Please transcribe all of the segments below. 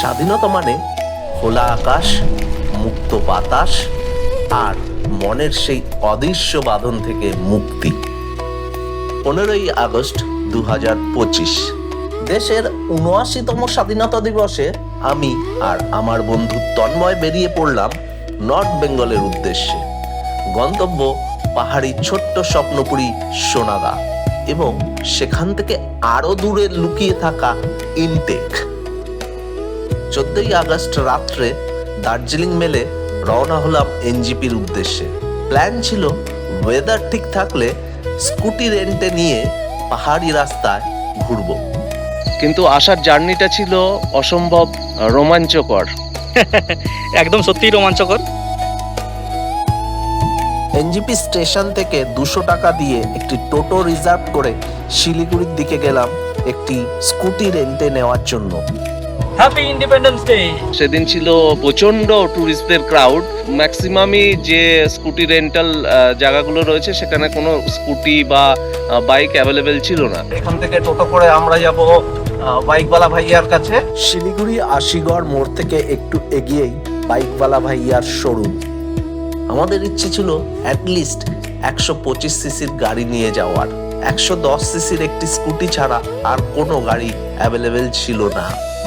স্বাধীনতা মানে খোলা আকাশ, মুক্ত বাতাস আর মনের সেই অদৃশ্য বাঁধন থেকে মুক্তি। পনেরোই আগস্ট দু হাজার পঁচিশ, দেশের উনআশিতম স্বাধীনতা দিবসে আমি আর আমার বন্ধু তন্ময় বেরিয়ে পড়লাম নর্থ বেঙ্গলের উদ্দেশ্যে। গন্তব্য পাহাড়ি ছোট্ট স্বপ্নপুরী সোনাগা এবং সেখান থেকে আরও দূরে লুকিয়ে থাকা ইনটেক। চোদ্দই আগস্ট রাত্রে দার্জিলিং মেলে রওনা হলাম এনজিপির উদ্দেশ্যে। প্ল্যান ছিল ওয়েদার ঠিক থাকলে স্কুটি রেন্টে নিয়ে পাহাড়ি রাস্তায় ঘুরবো। কিন্তু আসার জার্নিটা ছিল অসম্ভব রোমাঞ্চকর। একদম সত্যিই রোমাঞ্চকর। এনজিপি স্টেশন থেকে দুশো টাকা দিয়ে একটি টোটো রিজার্ভ করে শিলিগুড়ির দিকে গেলাম একটি স্কুটি রেন্টে নেওয়ার জন্য। হ্যাপি ইন্ডিপেন্ডেন্স ডে সেদিন ছিল প্রচণ্ড ট্যুরিস্টদের ক্রাউড ম্যাক্সিমামই যে স্কুটি রেন্টাল জায়গাগুলো রয়েছে সেখানে কোনো স্কুটি বা বাইক অ্যাভেলেবেল ছিল না। এখান থেকে টোটো করে আমরা যাব বাইকওয়ালা ভাইয়ার কাছে। শিলিগুড়ি আশিগড় মোড় থেকে একটু এগিয়েই বাইকওয়ালা ভাইয়ার শোরুম আমাদের ইচ্ছে ছিল অ্যাটলিস্ট একশো পঁচিশ সিসির গাড়ি নিয়ে যাওয়ার। একশো দশ সিসির একটি স্কুটি ছাড়া আর কোনো গাড়ি অ্যাভেলেবেল ছিল না।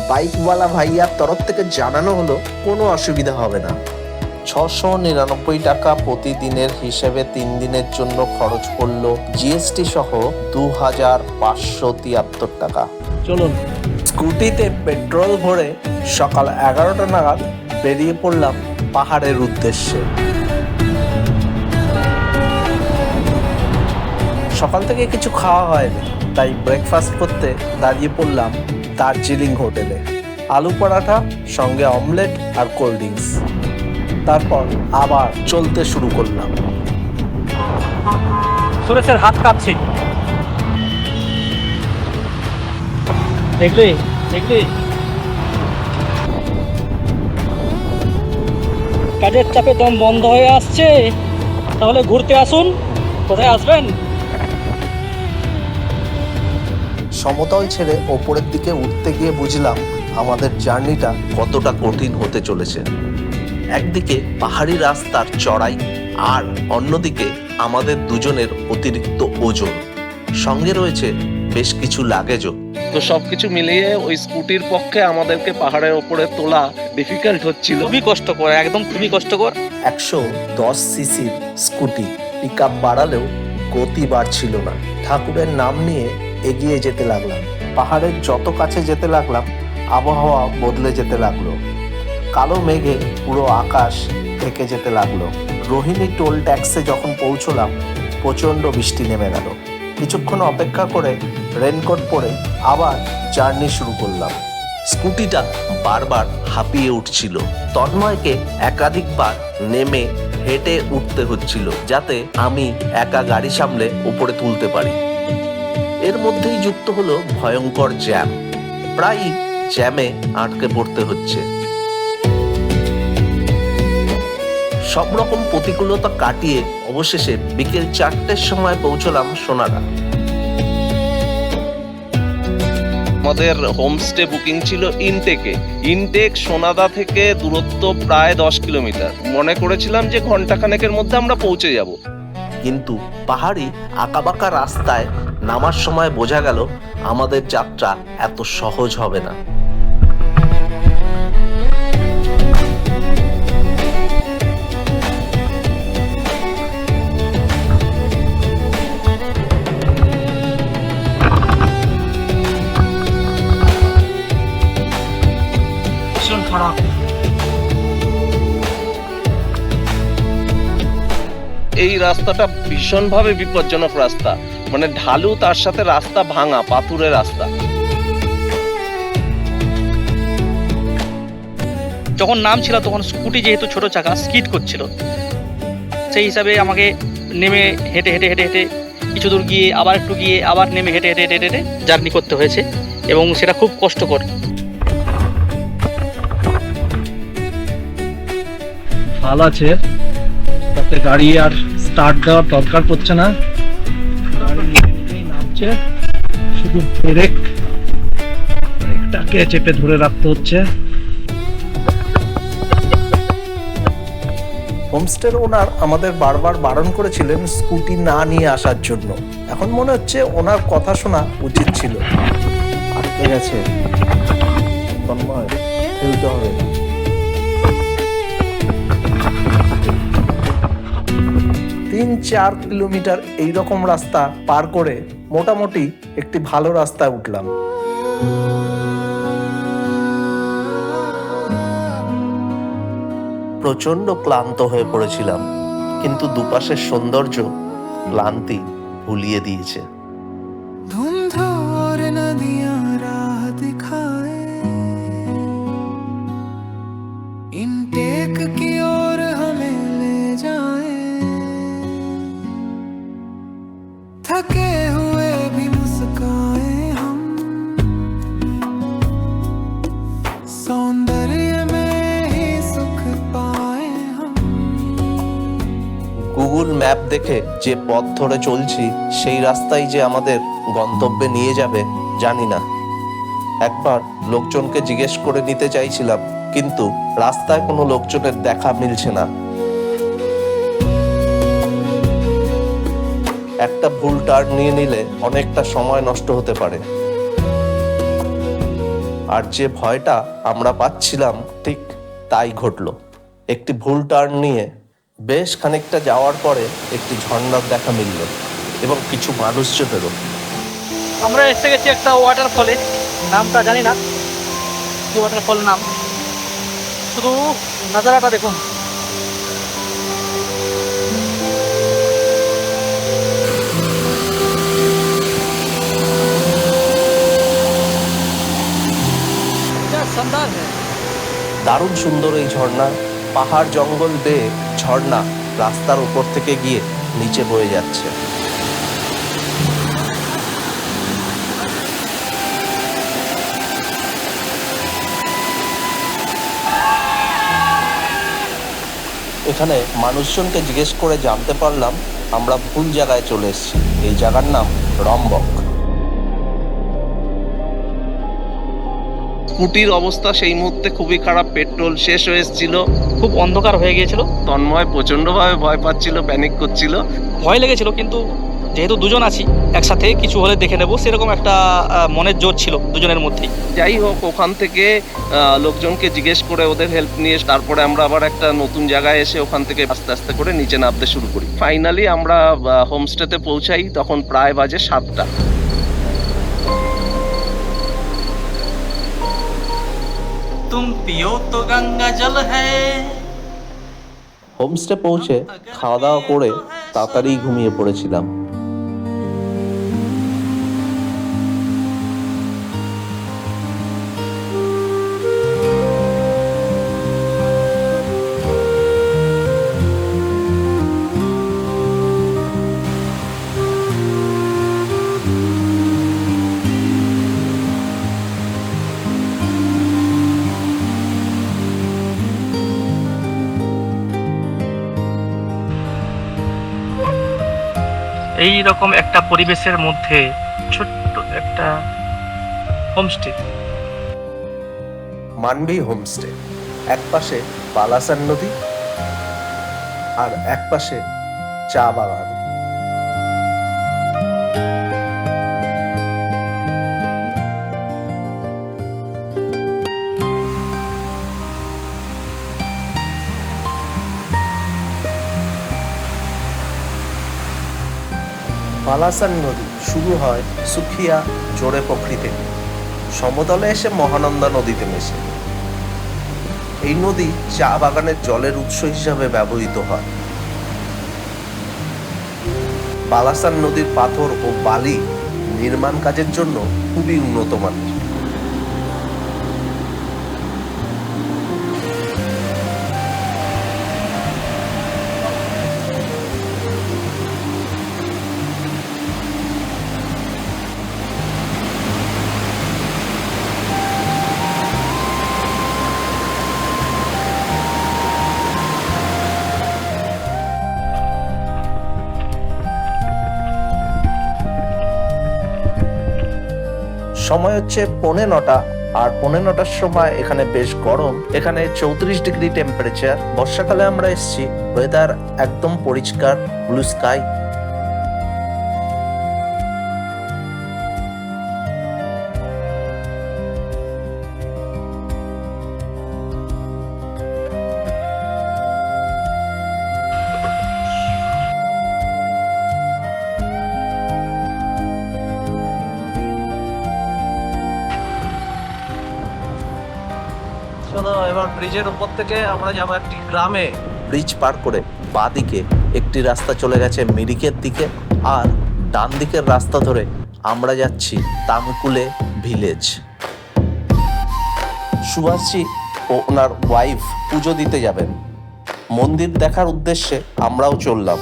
বাইকওয়ালা ভাইয়ার তরফ থেকে জানানো হলো কোনো অসুবিধা হবে না। ছশো নিরানব্বই টাকা প্রতিদিনের হিসেবে তিন দিনের জন্য খরচ পড়ল জিএসটি সহ দু হাজার পাঁচশো তিয়াত্তর টাকা। চলুন স্কুটিতে পেট্রোল ভরে সকাল এগারোটা নাগাদ বেরিয়ে পড়লাম পাহাড়ের উদ্দেশ্যে। সকাল থেকে কিছু খাওয়া হয়নি তাই ব্রেকফাস্ট করতে দাঁড়িয়ে পড়লাম দার্জিলিং হোটেলে, আলু পরাঠা, সঙ্গে অমলেট আর কোল্ড ড্রিঙ্কস। তারপর আবার চলতে শুরু করলাম। সুরেশের হাত কাঁপছে। দেখলি? দেখলি? কাজের চাপে দম বন্ধ হয়ে আসছে। তাহলে ঘুরতে আসুন। কোথায় আসবেন? সমতল ছেড়ে ওপরের দিকে উঠতে গিয়ে বুঝলাম আমাদের জার্নিটা কতটা কঠিন হতে চলেছে। একদিকে পাহাড়ি রাস্তার চড়াই আর অন্যদিকে আমাদের দুজনের অতিরিক্ত ওজন। সঙ্গে রয়েছে বেশ কিছু লাগেজও। তো সবকিছু মিলিয়ে ওই স্কুটির পক্ষে আমাদেরকে পাহাড়ের ওপরে তোলা ডিফিকাল্ট হচ্ছিল। খুবই কষ্টকর একদম খুবই কষ্টকর। একশো দশ সিসির স্কুটি পিক আপ বাড়ালেও গতি বাড়ছিল না। ঠাকুরের নাম নিয়ে এগিয়ে যেতে লাগলাম। পাহাড়ের যত কাছে যেতে লাগলাম, আবহাওয়া বদলে যেতে লাগল। কালো মেঘে পুরো আকাশ ঢেকে যেতে লাগল। রোহিণী টোল ট্যাক্সে যখন পৌঁছলাম, প্রচণ্ড বৃষ্টি নেমে গেল। কিছুক্ষণ অপেক্ষা করে রেনকোট পরে আবার জার্নি শুরু করলাম। স্কুটিটা বারবার হাঁপিয়ে উঠছিল। তন্ময়কে একাধিকবার নেমে হেঁটে উঠতে হচ্ছিল, যাতে আমি একা গাড়ি সামলে উপরে তুলতে পারি। এর মধ্যেই যুক্ত হলো ভয়ঙ্কর জ্যাম। প্রায়ই জ্যামে আটকে পড়তে হচ্ছে। সব রকম প্রতিকূলতা কাটিয়ে অবশেষে বিকেল চারটের সময় পৌঁছলাম সোনাডা আমাদের হোমস্টে বুকিং ছিল ইনটেকে। ইনটেক সোনাদা থেকে দূরত্ব প্রায় দশ কিলোমিটার। মনে করেছিলাম যে ঘন্টাখানেকের মধ্যে আমরা পৌঁছে যাব। কিন্তু পাহাড়ি আঁকাবাঁকা রাস্তায় নামার সময় বোঝা গেল আমাদের যাত্রা এত সহজ হবে না। ভীষণ খারাপ। এই রাস্তাটা ভীষণভাবে বিপজ্জনক রাস্তা। মানে ঢালু তার সাথে রাস্তা ভাঙা পাথুরের রাস্তা। যখন নাম ছিল তখন স্কুটি যেহেতু ছোট চাকা স্কিড করছিল। সেই হিসাবে আমাকে নেমে হেঁটে হেঁটে হেঁটে হেঁটে কিছু দূর গিয়ে আবার একটু গিয়ে আবার নেমে হেঁটে হেঁটে হেঁটে হেঁটে জার্নি করতে হয়েছে এবং সেটা খুব কষ্টকর। ভালো আছে তাতে গাড়ি আর স্টার্ট দেওয়ার দরকার পড়ছে না। নামছে শুধু ব্রেক ব্রেকটাকে চেপে ধরে রাখতে হচ্ছে। হোমস্টের ওনার আমাদের বারবার বারণ করেছিলেন স্কুটি না নিয়ে আসার জন্য। এখন মনে হচ্ছে ওনার কথা শোনা উচিত ছিল। আটকে গেছে। তন্ময় খেলতে হবে। তিন চার কিলোমিটার এই রকম রাস্তা পার করে মোটামুটি একটি ভালো রাস্তায় উঠলাম। প্রচণ্ড ক্লান্ত হয়ে পড়েছিলাম, কিন্তু দুপাশের সৌন্দর্য ক্লান্তি ভুলিয়ে দিয়েছে। দেখে যে পথ ধরে চলছি, সেই রাস্তাই যে আমাদের গন্তব্যে নিয়ে যাবে, জানি না। একবার লোকজনকে জিজ্ঞেস করে নিতে চাইছিলাম, কিন্তু রাস্তায় কোনো লোকজনের দেখা মিলছে না। একটা ভুল টার্ন নিয়ে নিলে অনেকটা সময় নষ্ট হতে পারে। আর যে ভয়টা আমরা পাচ্ছিলাম, ঠিক তাই ঘটলো। একটি ভুল টার্ন নিয়ে বেশ খানিকটা যাওয়ার পরে একটি ঝর্ণার দেখা মিলল এবং কিছু মানুষজনেরও। আমরা এসে গেছি একটা ওয়াটারফলে নামটা জানি না। কি ওয়াটারফল নাম? শুধু নাজারাটা দেখুন। দারুণ সুন্দর এই ঝর্ণা। পাহাড় জঙ্গল বেয়ে ঝর্ণা রাস্তার উপর থেকে গিয়ে নিচে বয়ে যাচ্ছে। এখানে মানুষজনকে জিজ্ঞেস করে জানতে পারলাম, আমরা ভুল জায়গায় চলে এসেছি। এই জায়গার নাম রম্বক। স্কুটির অবস্থা সেই মুহূর্তে খুবই খারাপ পেট্রোল শেষ হয়ে এসেছিল। খুব অন্ধকার হয়ে গিয়েছিল। তন্ময় প্রচন্ডভাবে ভয় পাচ্ছিল প্যানিক করছিল। ভয় লেগেছিল কিন্তু যেহেতু দুজন আছি একসাথে কিছু হলে দেখে নেব সেরকম একটা মনের জোর ছিল দুজনের মধ্যেই। যাই হোক ওখান থেকে লোকজনকে জিজ্ঞেস করে ওদের হেল্প নিয়ে তারপরে আমরা আবার একটা নতুন জায়গায় এসে ওখান থেকে আস্তে আস্তে করে নিচে নামতে শুরু করি। ফাইনালি আমরা হোমস্টেতে পৌঁছাই তখন প্রায় বাজে সাতটা। তুম পিও তো গঙ্গা জল হোমস্টে পৌঁছে খাওয়া দাওয়া করে তাড়াতাড়ি ঘুমিয়ে পড়েছিলাম। এই রকম একটা পরিবেশের মধ্যে ছোট্ট একটা হোমস্টে মানবি হোমস্টে এক পাশে বালাসান নদী আর এক পাশে চা বাগান। বালাসান নদী শুরু হয় সুখিয়া জোরে পকরি থেকে সমতলে এসে মহানন্দা নদীতে মেশে। এই নদী চা বাগানের জলের উৎস হিসাবে ব্যবহৃত হয়। বালাসান নদীর পাথর ও বালি নির্মাণ কাজের জন্য খুবই উন্নত মানের। সময় হচ্ছে পৌনে নটা, আর পৌনে নটার সময় এখানে বেশ গরম। এখানে চৌত্রিশ ডিগ্রি টেম্পারেচার বর্ষাকালে আমরা এসছি ওয়েদার একদম পরিষ্কার ব্লু স্কাই এবার ব্রিজের উপর থেকে আমরা যাব একটি গ্রামে। ব্রিজ পার করে বাঁদিকে একটি রাস্তা চলে গেছে মিরিকের দিকে আর ডান দিকের রাস্তা ধরে আমরা যাচ্ছি তামকুলে ভিলেজ। সুভাষজি ও ওনার ওয়াইফ পুজো দিতে যাবেন। মন্দির দেখার উদ্দেশ্যে আমরাও চললাম।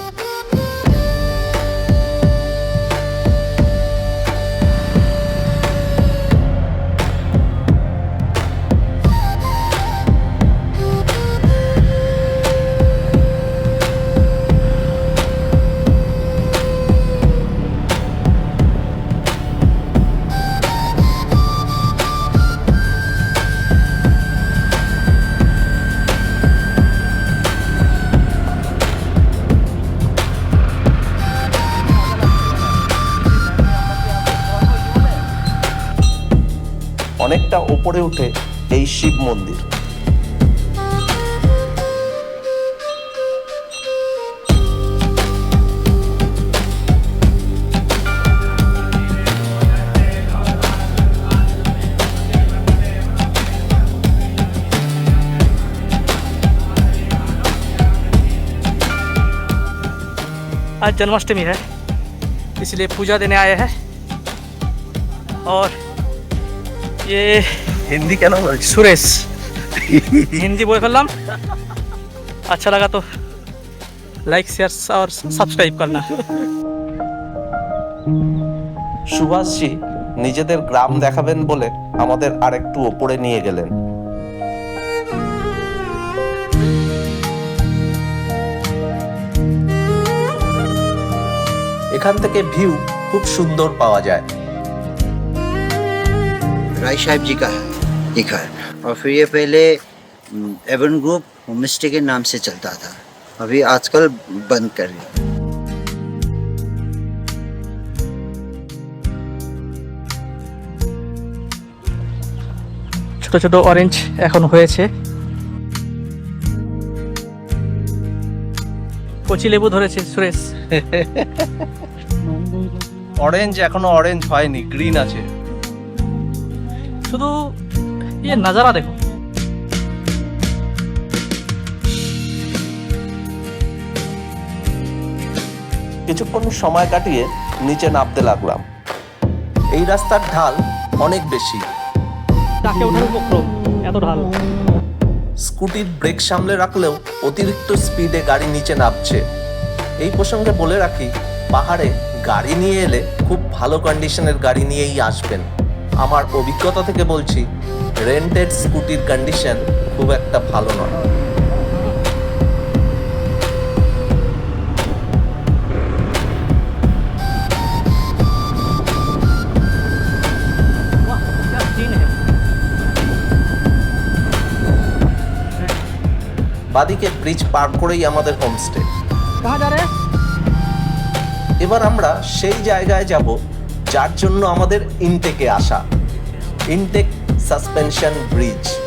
অনেকটা ওপরে উঠে এই শিব মন্দির आज जन्माष्टमी है इसलिए पूजा देने आए हैं और ये হিন্দি কেন বলছি সুরেশ। হিন্দি বই ফেললাম। আচ্ছা লাগা তো। লাইক শেয়ার আর সাবস্ক্রাইব করনা সুভাষজি নিজেদের গ্রাম দেখাবেন বলে আমাদের আরেকটু ওপরে নিয়ে গেলেন। এখান থেকে ভিউ খুব সুন্দর পাওয়া যায়। রায় সাহেবজি কা। ये घर और फिर ये पहले एवन ग्रुप होम स्टे के नाम से चलता था अभी आजकल बंद कर दिया ছোট ছোট অরেঞ্জ এখন হয়েছে কচি লেবু ধরেছে সুরেশ অরেঞ্জ এখনো অরেঞ্জ হয়নি গ্রিন আছে শুধু ইয়ে নাজারা দেখো। কিছুক্ষণ সময় কাটিয়ে নিচে নামতে লাগলাম। এই রাস্তার ঢাল অনেক বেশি। ডাকে ওঠার উপক্রম এত ঢাল। স্কুটির ব্রেক সামলে রাখলেও অতিরিক্ত স্পিডে গাড়ি নিচে নামছে। এই প্রসঙ্গে বলে রাখি পাহাড়ে গাড়ি নিয়ে এলে খুব ভালো কন্ডিশনের গাড়ি নিয়েই আসবেন। আমার অভিজ্ঞতা থেকে বলছি রেন্টেড স্কুটির কন্ডিশন খুব একটা ভালো নয়। বাদিকে ব্রিজ পার করেই আমাদের হোমস্টে এবার আমরা সেই জায়গায় যাব যার জন্য আমাদের ইনটেকে আসা। ইনটেক সাসপেনশন ব্রিজ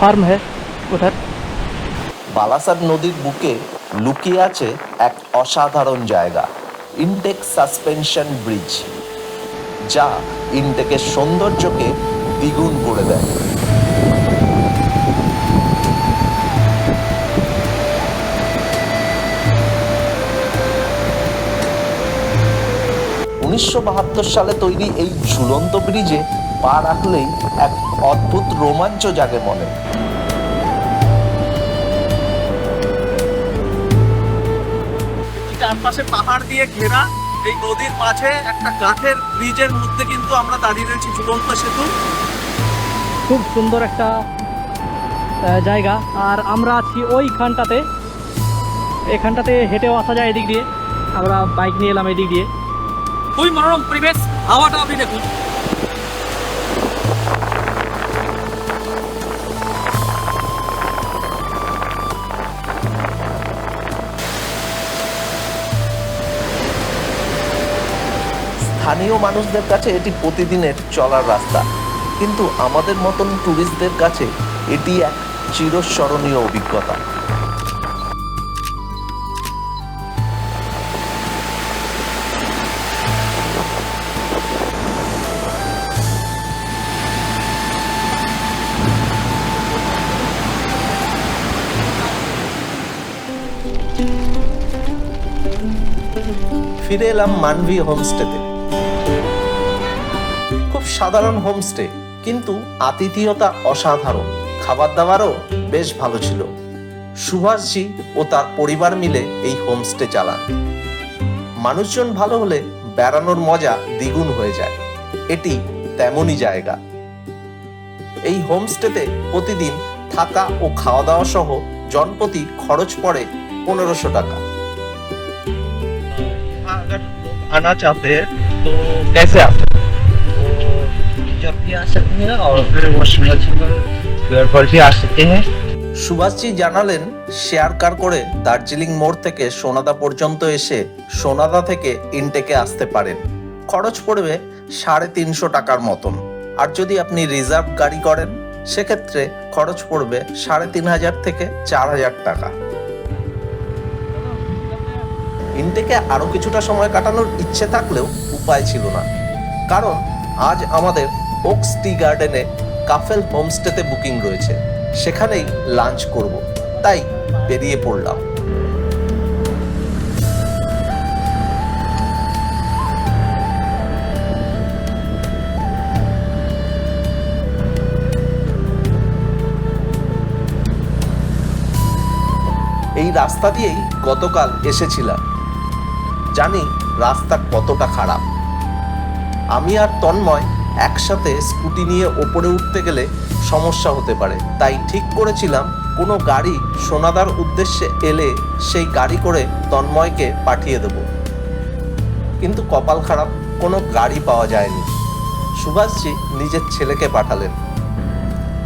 ফার্ম হ্যাঁ উধার। বালাসার নদীর বুকে লুকিয়ে আছে এক অসাধারণ জায়গা, ইনটেক সাসপেনশন ব্রিজ, যা ইনটেকের সৌন্দর্যকে দ্বিগুণ করে দেয়। উনিশশো বাহাত্তর সালে তৈরি এই ঝুলন্ত ব্রিজে পা রাখলেই এক অদ্ভুত রোমাঞ্চ জাগে মনে। চারপাশে পাহাড় দিয়ে ঘেরা এই নদীর মাঝে একটা কাঠের ব্রিজের মধ্যে কিন্তু আমরা দাঁড়িয়ে রয়েছি ঝুলন্ত সেতু। খুব সুন্দর একটা জায়গা। আর আমরা আছি ওইখানটাতে। এখানটাতে হেঁটেও আসা যায় এদিক দিয়ে। আমরা বাইক নিয়ে এলাম এদিক দিয়ে। খুবই মনোরম পরিবেশ হাওয়াটা আপনি দেখুন। স্থানীয় মানুষদের কাছে এটি প্রতিদিনের চলার রাস্তা। কিন্তু আমাদের মতন ট্যুরিস্টদের কাছে এটি এক চিরস্মরণীয় অভিজ্ঞতা। ফিরে এলাম মানভি হোমস্টেতে। সাধারণ হোমস্টে কিন্তু আতিথেয়তা অসাধারণ খাবার দাবারও বেশ ভালো ছিল সুভাষজি ও তার পরিবার মিলে এই হোমস্টে চালান মানুষজন ভালো হলে বেড়ানোর মজা দ্বিগুণ হয়ে যায় এটি তেমনই জায়গা এই হোমস্টেতে প্রতিদিন থাকা ও খাওয়া দাওয়া সহ জনপ্রতি খরচ পড়ে পনেরোশো টাকা अगर लोग आना चाहते हैं तो कैसे आते हैं जब भी आ सकते हैं और फिर वो सिंगल पर भी आ सकते हैं সুভাষজি জানালেন শেয়ার কার করে দার্জিলিং মোড় থেকে সোনাদা পর্যন্ত এসে সোনাদা থেকে ইনটেকে আসতে পারেন খরচ পড়বে সাড়ে তিনশো টাকার মতন আর যদি আপনি রিজার্ভ গাড়ি করেন সেক্ষেত্রে খরচ পড়বে সাড়ে তিন হাজার থেকে চার হাজার টাকা ইনটেকে আরো কিছুটা সময় কাটানোর ইচ্ছে থাকলেও উপায় ছিল না কারণ আজ আমাদের ওক্স টি গার্ডেনে কাফেল হোমস্টেতে বুকিং রয়েছে। সেখানেই লাঞ্চ করব। তাই বেরিয়ে পড়লাম। এই রাস্তা দিয়েই গতকাল এসেছিলাম। জানি রাস্তা কতটা খারাপ। আমি আর তন্ময় একসাথে স্কুটি নিয়ে ওপরে উঠতে গেলে সমস্যা হতে পারে। তাই ঠিক করেছিলাম কোনো গাড়ি সোনাদার উদ্দেশ্যে এলে সেই গাড়ি করে তন্ময়কে পাঠিয়ে দেব। কিন্তু কপাল খারাপ, কোনো গাড়ি পাওয়া যায়নি। সুভাষজি নিজের ছেলেকে পাঠালেন।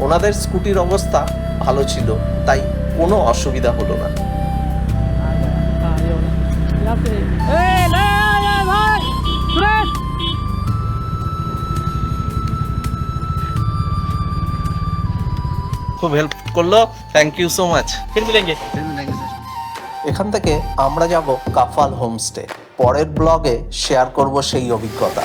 ওনাদের স্কুটির অবস্থা ভালো ছিল, তাই কোনো অসুবিধা হলো না। খুব হেল্প করল। থ্যাংক ইউ সো মাচ ফির মিলেঙ্গে এখান থেকে আমরা যাব কাফাল হোমস্টে। পরের ব্লগে শেয়ার করব সেই অভিজ্ঞতা।